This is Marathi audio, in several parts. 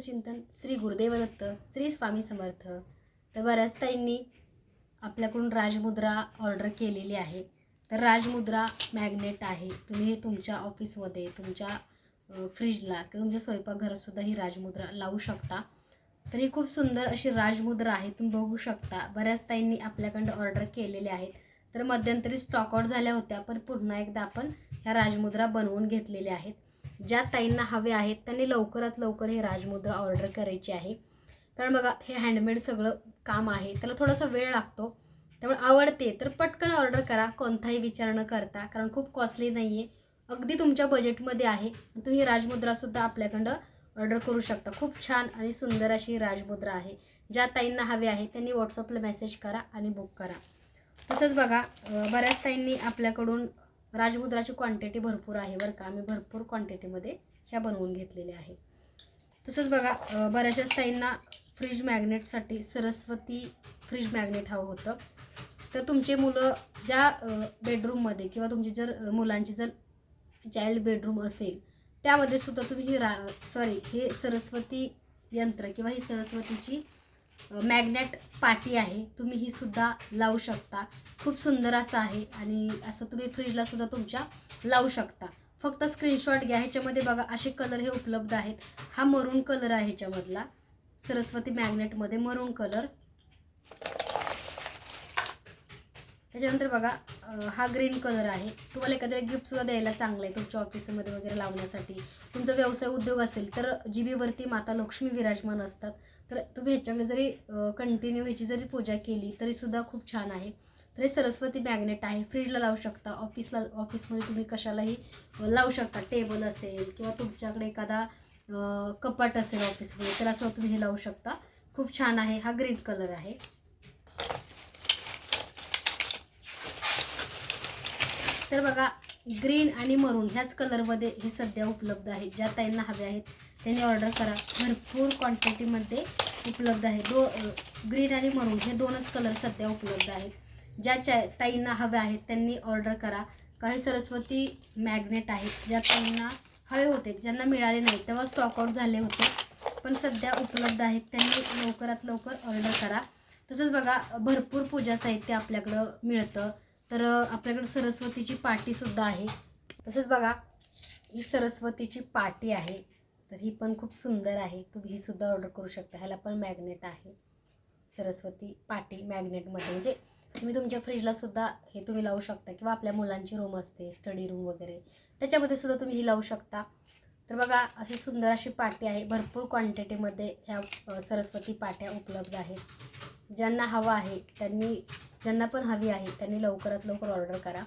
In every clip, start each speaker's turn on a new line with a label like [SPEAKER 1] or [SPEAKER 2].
[SPEAKER 1] चिंतन श्री गुरुदेव दत्त श्री स्वामी समर्थ. तर बऱ्याच ताईंनी आपल्याकडून राजमुद्रा ऑर्डर केलेली आहे. तर राजमुद्रा मॅग्नेट आहे. तुम्ही हे तुमच्या ऑफिसमध्ये तुमच्या फ्रीजला किंवा तुमच्या स्वयंपाकघरातसुद्धा ही राजमुद्रा लावू शकता. तर ही खूप सुंदर अशी राजमुद्रा आहे. तुम्ही बघू शकता. बऱ्याच ताईंनी आपल्याकडं ऑर्डर केलेले आहेत. तर मध्यंतरी स्टॉकआउट झाल्या होत्या पण पुन्हा एकदा आपण ह्या राजमुद्रा बनवून घेतलेल्या आहेत. ज्या ताईंना हवे आहेत त्यांनी लवकरात लवकर ही राजमुद्रा ऑर्डर करायची आहे. कारण बघा हे हँडमेड सगळं काम आहे त्याला थोडासा वेळ लागतो. त्यामुळे आवडते तर पटकन ऑर्डर करा कोणताही विचार न करता कारण खूप कॉस्टली नाही आहे अगदी तुमच्या बजेटमध्ये आहे तुम्ही राजमुद्रासुद्धा आपल्याकडं ऑर्डर करू शकता. खूप छान आणि सुंदर अशी राजमुद्रा आहे. ज्या ताईंना हवे आहे त्यांनी व्हॉट्सअपला मेसेज करा आणि बुक करा. तसंच बघा बऱ्याच ताईंनी आपल्याकडून राजमुद्राची क्वांटिटी भरपूर आहे बरं का. आम्ही भरपूर क्वांटिटीमध्ये ह्या बनवून घेतलेल्या आहे. तसंच बघा बऱ्याचशा बऱ्याचशाच ताईंना फ्रीज मॅग्नेटसाठी सरस्वती फ्रीज मॅग्नेट हवं होतं. तर तुमचे मुलं ज्या बेडरूममध्ये किंवा तुमची जर मुलांची जर चाइल्ड बेडरूम असेल त्यामध्ये सुद्धा तुम्ही ही रा सॉरी हे सरस्वती यंत्र किंवा ही सरस्वतीची मॅग्नेट पाटी आहे. तुम्ही ही सुद्धा लावू शकता. खूप सुंदर असं आहे आणि असं तुम्ही फ्रीजला सुद्धा तुमच्या लावू शकता. फक्त स्क्रीनशॉट घ्या. ह्याच्यामध्ये बघा असे कलर हे उपलब्ध आहेत. हा मरून कलर आहे ह्याच्यामधला. सरस्वती मॅग्नेटमध्ये मरून कलर त्याच्यानंतर बघा हा ग्रीन कलर आहे. तुम्हाला एखाद्याला गिफ्टसुद्धा द्यायला चांगलं आहे तुमच्या ऑफिसमध्ये वगैरे लावण्यासाठी. तुमचा व्यवसाय उद्योग असेल तर जीबीवरती माता लक्ष्मी विराजमान असतात. तर तुम्ही ह्याच्याकडे जरी कंटिन्यू ह्याची जरी पूजा केली तरी सुद्धा खूप छान आहे. तर हे सरस्वती मॅग्नेट आहे. फ्रीजला लावू शकता. ऑफिसला ऑफिसमध्ये तुम्ही कशालाही लावू शकता. टेबल असेल किंवा तुमच्याकडे एखादा कपाट असेल ऑफिसमध्ये तर असं तुम्ही हे लावू शकता. खूप छान आहे. हा ग्रीन कलर आहे. तर बघा ग्रीन आणि मरून ह्याच कलरमध्ये हे सध्या उपलब्ध आहे. ज्या ताईंना हवे आहेत त्यांनी ऑर्डर करा. भरपूर क्वांटिटीमध्ये उपलब्ध आहे. दो ग्रीन आणि मरून हे दोनच कलर सध्या उपलब्ध आहेत. ज्या चा ताईंना हवे आहेत त्यांनी ऑर्डर करा. कारण सरस्वती मॅग्नेट आहेत ज्या ताईंना हवे होते ज्यांना मिळाले नाही तेव्हा स्टॉकआउट झाले होते. पण सध्या उपलब्ध आहेत. त्यांनी लवकरात लवकर ऑर्डर करा. तसंच बघा भरपूर पूजा साहित्य आपल्याकडं मिळतं. तर आपल्याकडं सरस्वतीची पाटीसुद्धा आहे. तसंच बघा ही सरस्वतीची पाटी आहे. तर ही पण खूप सुंदर आहे. तुम्ही ही सुद्धा ऑर्डर करू शकता. ह्याला पण मॅग्नेट आहे. सरस्वती पाटी मॅग्नेटमध्ये म्हणजे तुम्ही तुमच्या फ्रीजला सुद्धा हे तुम्ही लावू शकता किंवा आपल्या मुलांची रूम असते स्टडी रूम वगैरे. त्याच्यामध्ये सुद्धा तुम्ही ही लावू शकता. तर बघा अशी सुंदर अशी पाटी आहे. भरपूर क्वांटिटीमध्ये ह्या सरस्वती पाट्या उपलब्ध आहेत. ज्यांना हवं आहे त्यांनी ज्यांना पण हवी आहे त्यांनी लवकरात लवकर ऑर्डर करा.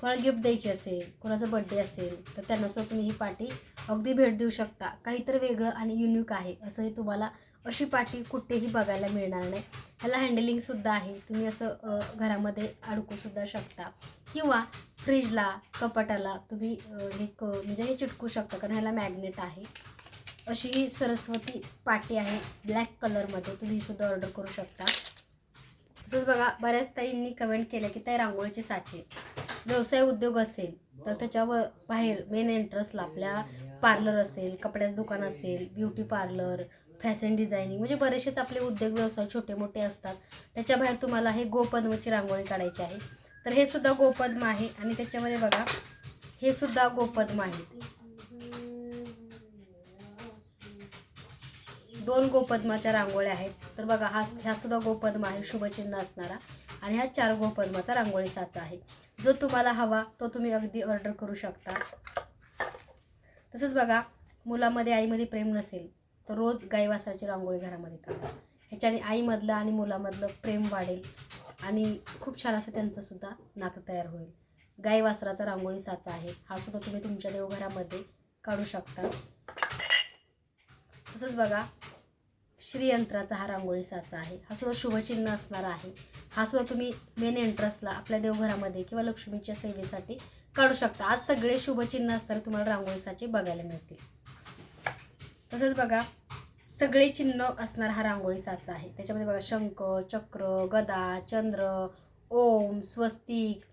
[SPEAKER 1] कोणाला गिफ्ट द्यायची असेल कोणाचा बड्डे असेल तर त्यांनासुद्धा तुम्ही ही पाटी अगदी भेट देऊ शकता. काहीतरी वेगळं आणि युनिक आहे असंही तुम्हाला अशी पाटी कुठेही बघायला मिळणार नाही. ह्याला हँडलिंगसुद्धा आहे. तुम्ही असं घरामध्ये अडकूसुद्धा शकता. किंवा फ्रीजला कपाटाला तुम्ही एक हे क म्हणजे हे चिटकू शकता कारण ह्याला मॅग्नेट आहे. अशी ही सरस्वती पाटी आहे ब्लॅक कलरमध्ये तुम्ही सुद्धा ऑर्डर करू शकता. तसंच बघा बऱ्याच ताईंनी कमेंट केलं की ताई रांगोळीचे साचे व्यवसाय उद्योग असेल तर त्याच्यावर बाहेर मेन एंट्रन्सला आपल्या पार्लर असेल कपड्याचं दुकान असेल ब्युटी पार्लर फॅशन डिझायनिंग म्हणजे बरेचसेच आपले उद्योग व्यवसाय छोटे मोठे असतात. त्याच्या बाहेर तुम्हाला हे गोपद्मची रांगोळी काढायची आहे. तर हे सुद्धा गोपद्म आहे आणि त्याच्यामध्ये बघा हे सुद्धा गोपद्म आहे. दोन गोपद्माच्या रांगोळ्या आहेत. तर बघा हा ह्या सुद्धा गोपद्म आहे शुभचिन्ह असणारा. आणि हा चार गोपद्माचा रांगोळी साचा आहे. जो तुम्हाला हवा तो तुम्ही अगदी ऑर्डर करू शकता. तसंच बघा मुलामध्ये आईमध्ये प्रेम नसेल तर रोज गाईवासराची रांगोळी घरामध्ये काढा ह्याच्याने आईमधलं आणि मुलामधलं प्रेम वाढेल आणि खूप छान असं त्यांचंसुद्धा नातं तयार होईल. गाईवासराचा रांगोळी साचा आहे. हा सुद्धा तुम्ही तुमच्या देवघरामध्ये काढू शकता. तसंच बघा श्रीयंत्राचा हा रांगोळी साचा आहे. हा सुद्धा शुभचिन्ह असणारा आहे. हा सुद्धा तुम्ही मेन एंट्रन्सला आपल्या देवघरामध्ये किंवा लक्ष्मीच्या सेवेसाठी काढू शकता. आज सगळे शुभचिन्ह असणारे तुम्हाला रांगोळी साचे बघायला मिळतील. तसंच बघा सगळे चिन्ह असणार हा रांगोळी साचा आहे. त्याच्यामध्ये बघा शंख चक्र गदा चंद्र ओम स्वस्तिक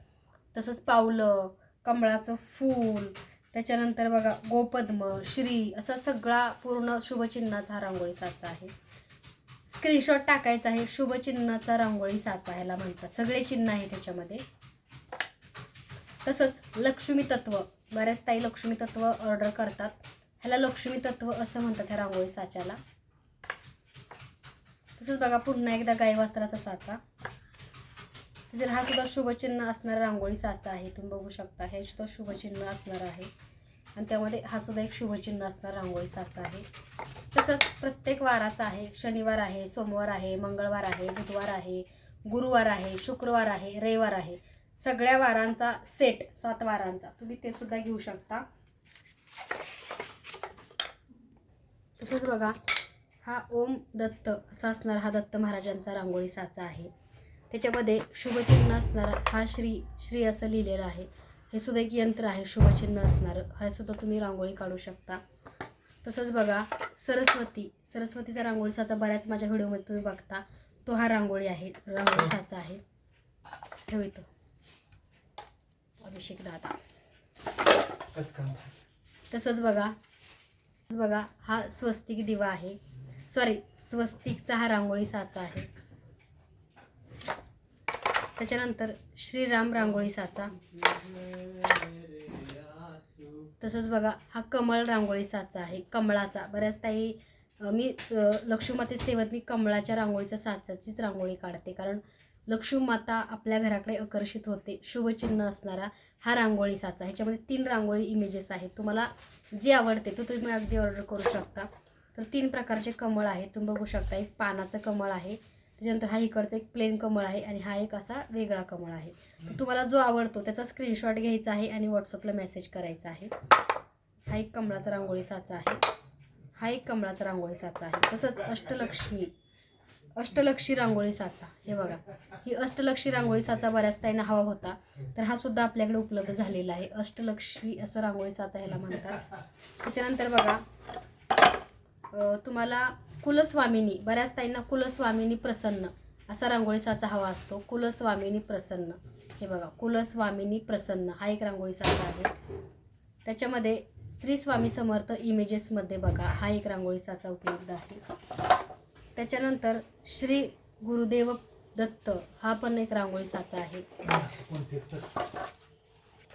[SPEAKER 1] तसंच पावलं कमळाचं फूल त्याच्यानंतर बघा गोपद्म श्री असा सगळा पूर्ण शुभचिन्हाचा हा रांगोळी साचा आहे. स्क्रीनशॉट टाकायचा आहे शुभचिन्हाचा रांगोळी साचा ह्याला म्हणतात. सगळे चिन्ह आहे त्याच्यामध्ये. तसंच लक्ष्मी तत्व बऱ्याच ताई लक्ष्मी तत्व ऑर्डर करतात. ह्याला लक्ष्मी तत्व असं म्हणतात ह्या रांगोळी साच्याला. तसंच बघा पुन्हा एकदा गाय वस्त्राचा साचा. जर हा सुद्धा शुभचिन्ह असणारा रांगोळी साचा आहे तुम्ही बघू शकता हे सुद्धा शुभचिन्ह असणार आहे. आणि त्यामध्ये हा सुद्धा एक शुभचिन्ह असणारा रांगोळी साचा आहे. तसंच प्रत्येक वाराचा आहे शनिवार आहे सोमवार आहे मंगळवार आहे बुधवार आहे गुरुवार आहे शुक्रवार आहे रविवार आहे. सगळ्या वारांचा सेट सात वारांचा तुम्ही ते सुद्धा घेऊ शकता. तसंच बघा हा ओम दत्त असा असणार हा दत्त महाराजांचा रांगोळी साचा आहे. त्याच्यामध्ये शुभचिन्ह असणारा हा श्री श्री असं लिहिलेलं आहे. हे सुद्धा एक यंत्र आहे शुभचिन्ह असणारं. हा सुद्धा तुम्ही रांगोळी काढू शकता. तसंच बघा सरस्वती. सरस्वतीचा रांगोळी साचा बऱ्याच माझ्या व्हिडिओमध्ये तुम्ही बघता. तो हा रांगोळी आहे. रांगोळी साचा आहे. ठेवितो अभिषेक दादा. तसंच बघा बघा हा स्वस्तिक दिवा आहे. सॉरी स्वस्तिकचा हा रांगोळी साचा आहे. त्याच्यानंतर श्रीराम रांगोळी साचा. तसंच बघा हा कमळ रांगोळी साचा आहे कमळाचा. बऱ्याच ताई मी अं, लक्ष्मीमाते सेवत मी कमळाच्या रांगोळीच्या साचाचीच रांगोळी काढते. कारण लक्ष्मीमाता आपल्या घराकडे आकर्षित होते. शुभचिन्ह असणारा हा रांगोळी साचा. ह्याच्यामध्ये तीन रांगोळी इमेजेस आहेत. तुम्हाला जे आवडते तो तुम्ही अगदी ऑर्डर करू शकता. तर तीन प्रकारचे कमळ आहेत. तुम्ही बघू शकता एक पानाचं कमळ आहे त्याच्यानंतर हा इकडचा एक प्लेन कमळ आहे आणि हा एक असा वेगळा कमळ आहे. तर तुम्हाला जो आवडतो त्याचा स्क्रीनशॉट घ्यायचा आहे आणि व्हॉट्सअपला मेसेज करायचा आहे. हा एक कमळाचा रांगोळी साचा आहे. हा एक कमळाचा रांगोळी साचा आहे. तसंच अष्टलक्ष्मी अष्टलक्षी रांगोळी साचा. हे बघा ही अष्टलक्षी रांगोळी साचा बऱ्याच ताईंना हवा होता तर हा सुद्धा आपल्याकडे उपलब्ध झालेला आहे. अष्टलक्ष्मी असं रांगोळी साचा ह्याला म्हणतात. त्याच्यानंतर बघा तुम्हाला कुलस्वामिनी बऱ्याच ताईंना कुलस्वामिनी प्रसन्न असा रांगोळी साचा हवा असतो. कुलस्वामिनी प्रसन्न. हे बघा कुलस्वामिनी प्रसन्न हा एक रांगोळी साचा आहे. त्याच्यामध्ये श्री स्वामी समर्थ इमेजेसमध्ये बघा हा एक रांगोळी साचा उपलब्ध आहे. त्याच्यानंतर श्री गुरुदेव दत्त हा पण एक रांगोळी साचा आहे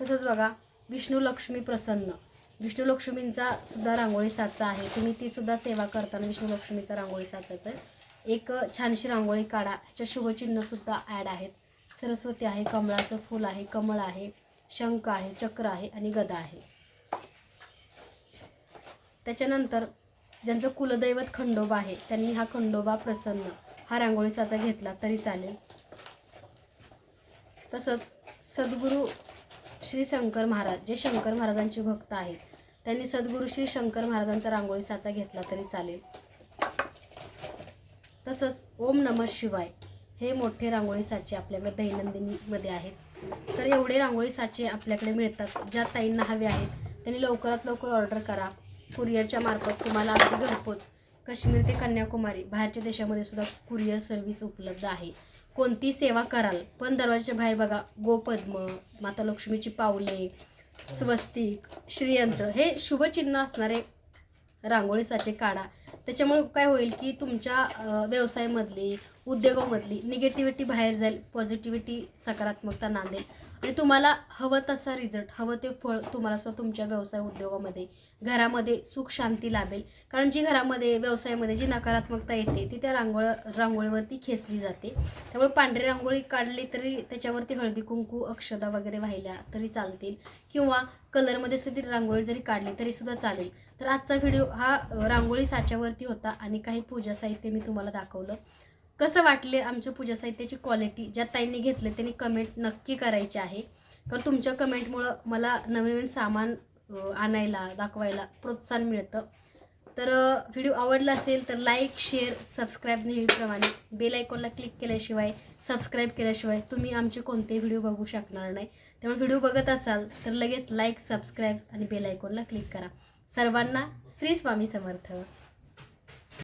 [SPEAKER 1] तसंच बघा विष्णू लक्ष्मी प्रसन्न विष्णू लक्ष्मींचा सुद्धा रांगोळी साचा आहे. तुम्ही ती सुद्धा सेवा करताना विष्णू लक्ष्मीचा रांगोळी आहे. एक छानशी रांगोळी काढा. ह्याच्या शुभचिन्ह सुद्धा ॲड आहेत. सरस्वती आहे कमळाचं फूल आहे कमळ आहे शंख आहे चक्र आहे आणि गदा आहे. त्याच्यानंतर ज्यांचं कुलदैवत खंडोबा आहे त्यांनी हा खंडोबा प्रसन्न हा रांगोळी साचा घेतला तरी चालेल. तसंच सद्गुरू श्री शंकर महाराज जे शंकर महाराजांचे भक्त आहेत त्यांनी सद्गुरू श्री शंकर महाराजांचा रांगोळी साचा घेतला तरी चालेल. तसंच ओम नम शिवाय हे मोठे रांगोळी साचे आपल्याकडे दैनंदिनीमध्ये आहेत. तर एवढे रांगोळी साचे आपल्याकडे मिळतात. ज्या ताईंना हवे आहेत त्यांनी लवकरात लवकर ऑर्डर करा. कुरिअरच्या मार्फत तुम्हाला अगदी घरपोच काश्मीर ते कन्याकुमारी बाहेरच्या देशामध्ये सुद्धा कुरिअर सर्व्हिस उपलब्ध आहे. कोणती सेवा कराल? पण दरवाजाच्या बाहेर बघा गोपद्म माता लक्ष्मीची पावले स्वस्तिक श्रीयंत्र हे शुभचिन्ह असणारे रांगोळी साचे काढा. त्याच्यामुळे काय होईल की तुमच्या व्यवसायामधली उद्योगामधली निगेटिव्हिटी बाहेर जाईल पॉझिटिव्हिटी सकारात्मकता नांदेल. आणि तुम्हाला हवं तसा रिझल्ट हवं ते फळ तुम्हाला सुद्धा तुमच्या व्यवसाय उद्योगामध्ये घरामध्ये सुख शांती लाभेल. कारण जी घरामध्ये व्यवसायामध्ये जी नकारात्मकता येते ती त्या रांगोळ रांगोळीवरती खेचली जाते. त्यामुळे पांढरी रांगोळी काढली तरी त्याच्यावरती हळदी कुंकू अक्षदा वगैरे वाहिल्या तरी चालतील. किंवा कलरमध्ये सुद्धा रांगोळी जरी काढली तरी सुद्धा चालेल. तर आजचा व्हिडिओ हा रांगोळी साच्यावरती होता आणि काही पूजा साहित्य मी तुम्हाला दाखवलं. कसं वाटले आमच्या पूजा साहित्याची क्वालिटी ज्या ताईंनी घेतले त्यांनी कमेंट नक्की करायची आहे. कारण तुमच्या कमेंटमुळं मला नवीन नवीन सामान आणायला दाखवायला प्रोत्साहन मिळतं. तर व्हिडिओ आवडला असेल तर लाईक शेअर सबस्क्राईब नेहमीप्रमाणे. बेल आयकॉनला क्लिक केल्याशिवाय सबस्क्राईब केल्याशिवाय तुम्ही आमचे कोणतेही व्हिडिओ बघू शकणार नाही. त्यामुळे व्हिडिओ बघत असाल तर लगेच लाईक सबस्क्राईब आणि बेल आयकॉनला क्लिक करा. सर्वांना श्री स्वामी समर्थ.